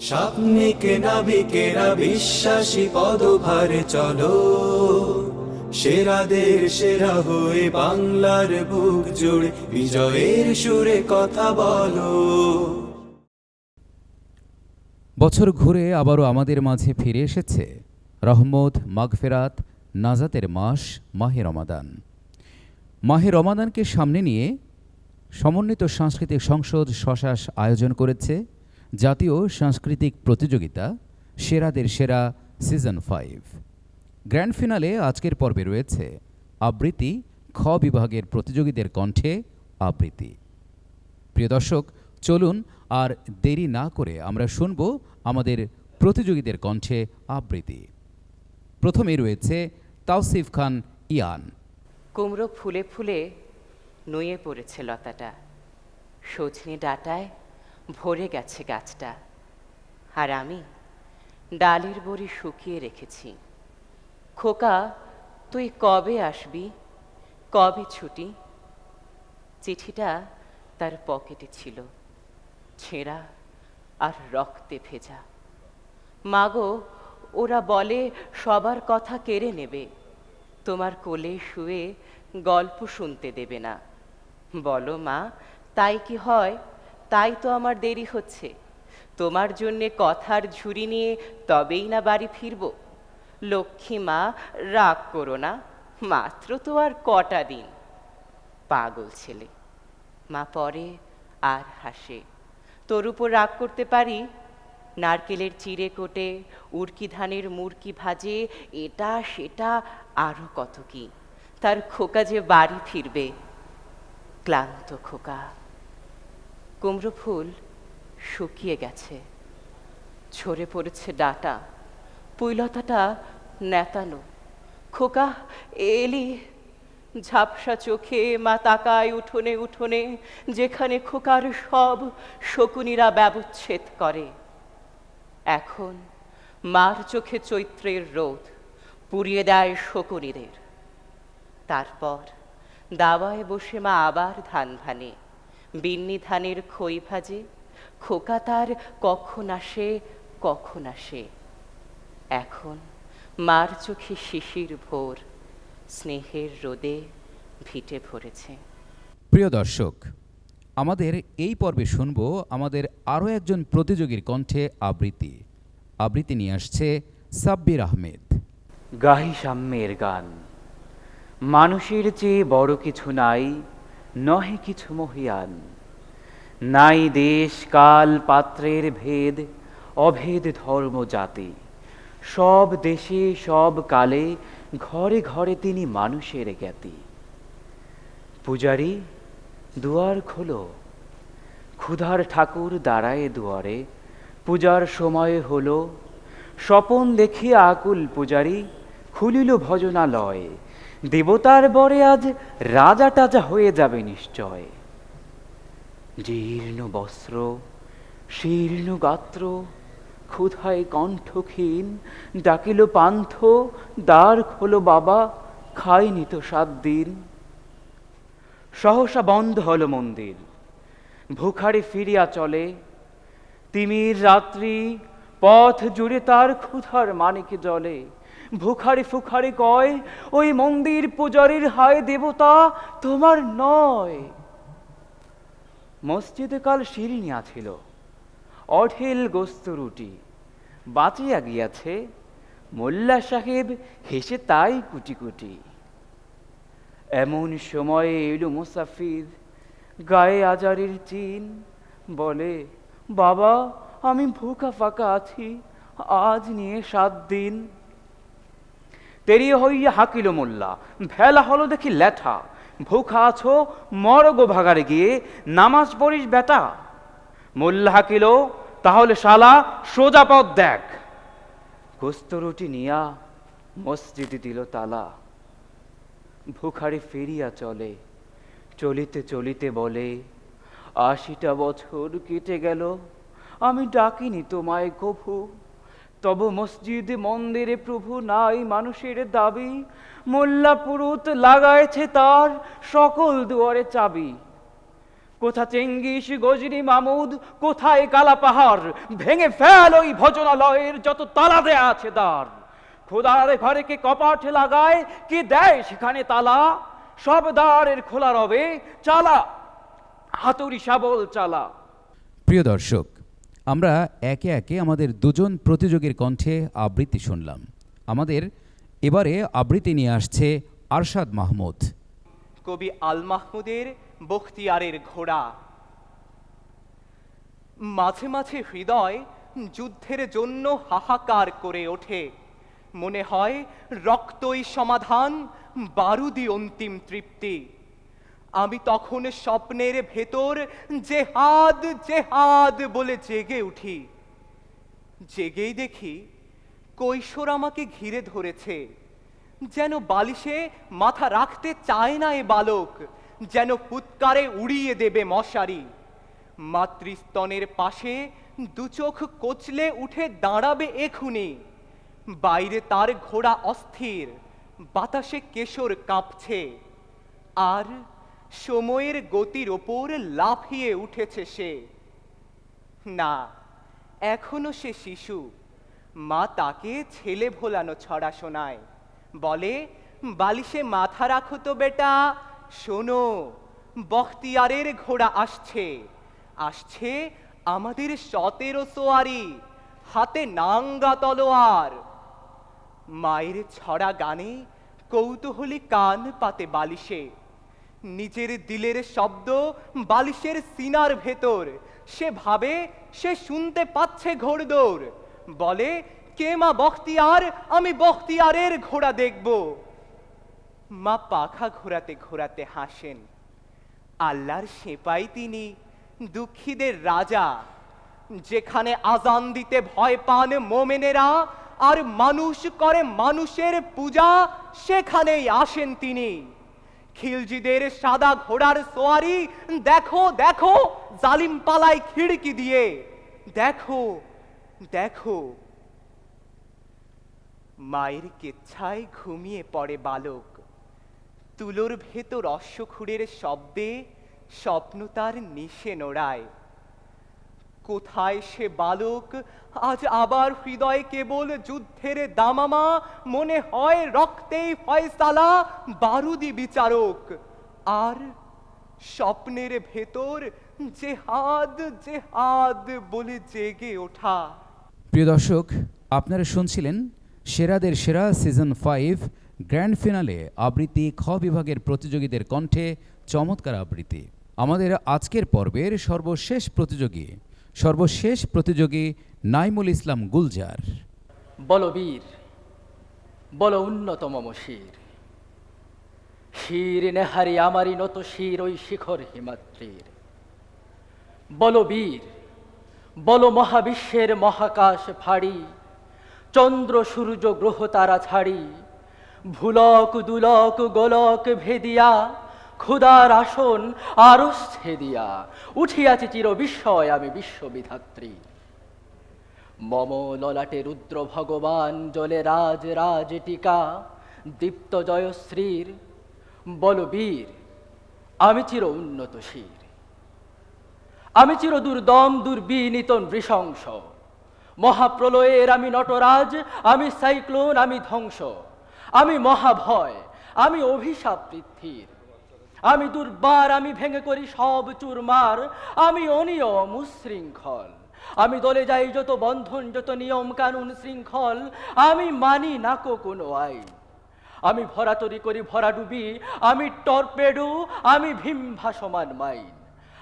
স্বপ্নিকে নাবিকেরা বিশ্বাসী পদভারে চলো। সেরাদের সেরা হয়ে বাংলার বুক জুড়ে বিজয়ের সুরে কথা বলো। বছর ঘুরে আবারও আমাদের মাঝে ফিরে এসেছে রহমত, মাগফেরাত, নাজাতের মাস, মাহে রমাদান। মাহে রমাদানকে সামনে নিয়ে সমন্বিত সাংস্কৃতিক সংসদ শশাস আয়োজন করেছে জাতীয় সাংস্কৃতিক প্রতিযোগিতা সেরাদের সেরা সিজন ফাইভ। গ্র্যান্ড ফিনালে আজকের পর্বে রয়েছে আবৃত্তি খ বিভাগের প্রতিযোগীদের কণ্ঠে আবৃত্তি। প্রিয় দর্শক, চলুন আর দেরি না করে আমরা শুনব আমাদের প্রতিযোগীদের কণ্ঠে আবৃত্তি। প্রথমে রয়েছে তাওসিফ খান ইয়ান। কুমড়ো ফুলে ফুলে নুয়ে পড়েছে লতাটা। সজনে ডাটায় ভরে গেছে গাছটা। আর আমি ডালের বড়ি শুকিয়ে রেখেছি। খোকা, তুই কবে আসবি? কবে ছুটি? চিঠিটা তার পকেটে ছিল। ছেঁড়া আর রক্তে ভেজা। মাগো, ওরা বলে সবার কথা কেড়ে নেবে। তোমার কোলে শুয়ে গল্প শুনতে দেবে না। বলো মা, তাই কি হয়? তাই তো আমার দেরি হচ্ছে। তোমার জন্যে কথার ঝুড়ি নিয়ে তবেই না বাড়ি ফিরব। লক্ষ্মী মা, রাগ করো না, মাত্র তো আর কটা দিন। পাগল ছেলে, মা পরে আর হাসে। তোর উপর রাগ করতে পারি? নারকেলের চিড়ে কোটে উড়কি ধানের মুরকি ভাজে, এটা সেটা আরও কত কি? তার খোকা যে বাড়ি ফিরবে, ক্লান্ত খোকা। কুমড়ো ফুল শুকিয়ে গেছে। ঝরে পড়েছে ডাটা, পুইলতাটা নেতানো। খোকা, এলি, ঝাপসা চোখে মা তাকায় উঠোনে উঠোনে, যেখানে খোকার সব শকুনিরা ব্যবচ্ছেদ করে। এখন মার চোখে চৈত্রের রোদ পুড়িয়ে দেয় শকুনিদের। তারপর দাওয়ায় বসে মা আবার ধান ভানে। বিন্নি ধানের খই ভাজে খোকা তার কখন আসে কখন আসে। এখন মার চোখে শিশির ভোর স্নেহের রোদে ভিটে ভরেছে। প্রিয় দর্শক আমাদের এই পর্বে শুনব আমাদের আরও একজন প্রতিযোগীর কণ্ঠে আবৃত্তি। আবৃত্তি নিয়ে আসছে সাব্বির আহমেদ। গাহি সাম্যের গান। মানুষের চেয়ে বড় কিছু নাই নহে কিছু মহিয়ান। নাই দেশ, কাল, পাত্রের ভেদ, অভেদ ধর্ম জাতি। সব দেশে, সব কালে, ঘরে ঘরে তিনি মানুষের জ্ঞাতি। পূজারি, দুয়ার খোলো। ক্ষুধার ঠাকুর দাঁড়ায় দুয়ারে। পূজার সময় হলো। স্বপন দেখিয়া আকুল পূজারি, খুলিল ভজনালয়। দেবতার বরে আজ রাজা টাজা হয়ে যাবে নিশ্চয়। জীর্ণ বস্ত্র, শীর্ণ গাত্র, ক্ষুধায় কণ্ঠক্ষীণ, ডাকিল পান্থ, দ্বার খোলো বাবা খাইনি তো সাত দিন। সহসা বন্ধ হলো মন্দির, ভুখারে ফিরিয়া চলে। তিমির রাত্রি, পথ জুড়ে তার ক্ষুধার মানিক জলে। ভুখারি ফুখারি কয়, ওই মন্দির পূজারীর হায় দেবতা, তোমার নয়। মসজিদে কাল শিরিনিয়া ছিল, অঢেল গোস্ত রুটি। বাঁচিয়া গিয়াছে, মোল্লা সাহেব হেসে তাই কুটি কুটি। এমন সময়ে এলো মুসাফির, গায়ে আজারের চিন, বলে, বাবা, আমি ভুকা ফাঁকা আছি, আজ নিয়ে সাত দিন। তেরিয়ে হইয়া হাকিল মোল্লা। ভেলা হলো দেখি ল্যাঠা ভুখা আছো, মরগো ভাগারে গিয়ে, নামাজ পড়িস বেটা। মোল্লা হাকিল, তাহলে শালা সোজা পথ দেখ। গোস্ত রুটি নিয়া, মসজিদে দিল তালা। ভুখারি ফিরিয়া চলে, চলিতে চলিতে বলে, আশিটা বছর কেটে গেল, আমি ডাকিনি তোমায় কভু। তব মসজিদ মন্দিরে প্রভু নাই মানুষের দাবি। মোল্লা পুরুত লাগাইছে তার সকল দুয়ারে চাবি। কোথা চেঙ্গিস গজরি মামুদ, কোথায় কালা পাহাড়? ভেঙে ফেল ওই ভজনালয়ের যত তালা দেয়া আছে দ্বার। খোদার ঘরে কে কপাট লাগায়, কে দেয় সেখানে তালা? সব দ্বারের খোলা রবে চালা, হাতুড়ি শাবল চালা। প্রিয় দর্শক আমরা একে একে আমাদের দুজন প্রতিযোগীর কণ্ঠে আবৃত্তি শুনলাম। আমাদের এবারে আবৃত্তি নিয়ে আসছে আরশাদ মাহমুদ। কবি আল মাহমুদের বখতিয়ারের ঘোড়া। মাঝে মাঝে হৃদয় যুদ্ধের জন্য হাহাকার করে ওঠে। মনে হয় রক্তই সমাধান বারুদি অন্তিম তৃপ্তি। আমি তখন স্বপ্নের ভেতর জেহাদ জেহাদ বলে জেগে উঠি। জেগেই দেখি কৈশোর আমাকে ঘিরে ধরেছে, যেন বালিশে মাথা রাখতে চায় না এ বালক, যেন ফুৎকারে উড়িয়ে দেবে মশারি। মাতৃস্তনের পাশে দুচোখ কোচলে উঠে দাঁড়াবে এখুনি। বাইরে তার ঘোড়া অস্থির, বাতাসে কেশর কাঁপছে। আর সময়ের গতির ওপর লাফিয়ে উঠেছে সে। না, এখনও সে শিশু। মা তাকে ছেলে ভোলানো ছড়া শোনায়। বলে, বালিশে মাথা রাখো তো বেটা, শোনো, বখতিয়ারের ঘোড়া আসছে। আসছে আমাদের সতেরো সোয়ারি, হাতে নাঙ্গা তলোয়ার। মায়ের ছড়া গানে কৌতূহলী কান পাতে বালিশে। নিজের দিলের শব্দ বালিশের সিনার ভেতর। সে ভাবে, সে শুনতে পাচ্ছে ঘোড়দৌড় বলে, কে মা বখতিয়ার? আমি বখতিয়ারের ঘোড়া দেখব। মা পাখা ঘোরাতে ঘোরাতে হাসেন। আল্লাহর সেপাই তিনি, দুঃখীদের রাজা। যেখানে আজান দিতে ভয় পান মোমেনেরা, আর মানুষ করে মানুষের পূজা, সেখানেই আসেন তিনি। খিলজিদের সাদা ঘোড়ার সোয়ারি, দেখো দেখো, জালিম পালায় খিড়কি দিয়ে। দেখো দেখো। মায়ের কেচ্ছায় ঘুমিয়ে পড়ে বালক। তুলোর ভেতর অশ্বখুরের শব্দে স্বপ্ন তার নিশে নোড়ায়। কোথায় সে বালক? আজ আবার হৃদয় কেবল যুদ্ধের দামামা। মনে হয় রক্তেই ফয়সালা বারুদি বিচারক। আর স্বপ্নের ভেতর জেহাদ জেহাদ বলে জেগে ওঠা। প্রিয় দর্শক, আপনারা শুনছিলেন সেরাদের সেরা সিজন ফাইভ গ্র্যান্ড ফিনালে আবৃত্তি খ বিভাগের প্রতিযোগীদের কণ্ঠে চমৎকার আবৃত্তি। আমাদের আজকের পর্বের সর্বশেষ প্রতিযোগী সর্বশেষ প্রতিযোগী নাইমুল ইসলাম গুলজার। বল বীর, বল উন্নতম মম শির নেহারি আমারই নত শির ওই শিখর হিমাদ্রির। বল বীর, বল মহাবিশ্বের মহাকাশ ফাড়ি, চন্দ্র সূর্য গ্রহ তারা ছাড়ি, ভুলক দুলক গোলক ভেদিয়া ক্ষুদার আসন আরও ছেদিয়া উঠিয়াছি চির বিস্ময় আমি বিশ্ববিধাত্রী। মম ললাটে রুদ্র ভগবান জলে রাজ রাজ টিকা, দীপ্ত জয়শ্রীর বলবীর আমি চির উন্নত শির। আমি চির দুর্দম দুর্বিনীত নৃশংস, মহাপ্রলয়ের আমি নটরাজ, আমি সাইক্লোন, আমি ধ্বংস, আমি মহাভয়, আমি অভিশাপ পৃথ্বীর আমি দুর্বার, আমি ভেঙে করি সব চুরমার, আমি অনিয়ম উশৃঙ্খল। আমি দলে যাই যত বন্ধন, যত নিয়ম কানুন শৃঙ্খল, আমি মানি নাকো কোনো আইন। আমি ভরাতরি করি ভরা ডুবি, আমি টর্পেডো, আমি ভীম ভাসমান মাইন।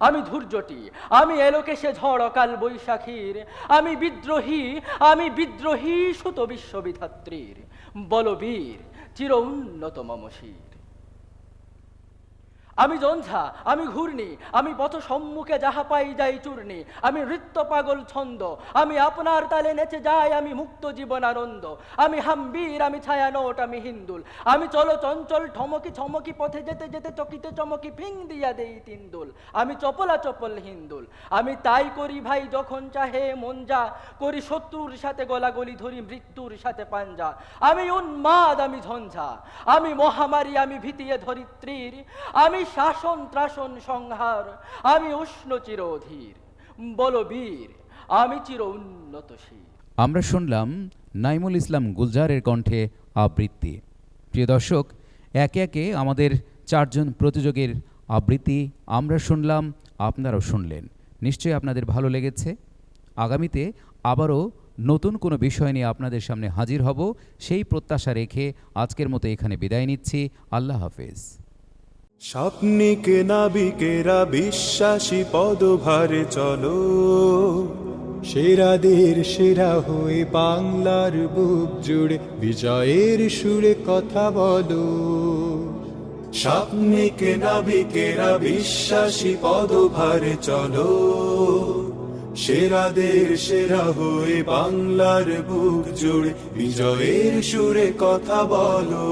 আমি ধৈর্যটি আমি এলোকেশে ঝড় অকাল বৈশাখীর। আমি বিদ্রোহী আমি বিদ্রোহী সুত বিশ্ববিধাত্রীর। বলবীর চির উন্নত মমশির। আমি জঞ্ঝা আমি ঘূর্ণি, আমি পথ সম্মুখে যাহা পাই যাই চূর্ণি, আমি নৃত্য পাগল ছন্দ, আমি আপনার তালে নেচে যাই, আমি মুক্ত জীবন আনন্দ আমি হাম্বীর, আমি ছায়া নোট, আমি হিন্দুল, আমি চলো চঞ্চল ঠমকি ছমকি পথে যেতে যেতে চকিতে চমকি ফিং দিয়া দেই তিন্দুল, আমি চপলা চপল হিন্দুল, আমি তাই করি ভাই যখন চাহে মন যা, করি শত্রুর সাথে গলাগলি ধরি মৃত্যুর সাথে পাঞ্জা, আমি উন্মাদ, আমি ঝঞ্ঝা, আমি মহামারী, আমি ভীতিয়ে ধরিত্রীর, আমি শাসন ত্রাসন সংহার, আমি উষ্ণ চির অধীর বলো বীর, আমি চির উন্নতশীল আমরা শুনলাম নাইমুল ইসলাম গুলজারের কণ্ঠে আবৃত্তি। প্রিয় দর্শক, একে একে আমাদের চারজন প্রতিযোগীর আবৃত্তি আমরা শুনলাম, আপনারাও শুনলেন। নিশ্চয়ই আপনাদের ভালো লেগেছে। আগামীতে আবারও নতুন কোনো বিষয় নিয়ে আপনাদের সামনে হাজির হব, সেই প্রত্যাশা রেখে আজকের মতো এখানে বিদায় নিচ্ছি। আল্লাহ হাফেজ। স্বপ্নিক নাবিকেরা বিশ্বাসী পদভারে চলো। সেরাদের সেরা হয়ে বাংলার বুক জুড়ে বিজয়ের সুরে কথা বলো। স্বপ্নিক নাবিকেরা বিশ্বাসী পদভারে চলো। সেরাদের সেরা হয়ে বাংলার বুক জুড়ে বিজয়ের সুরে কথা বলো।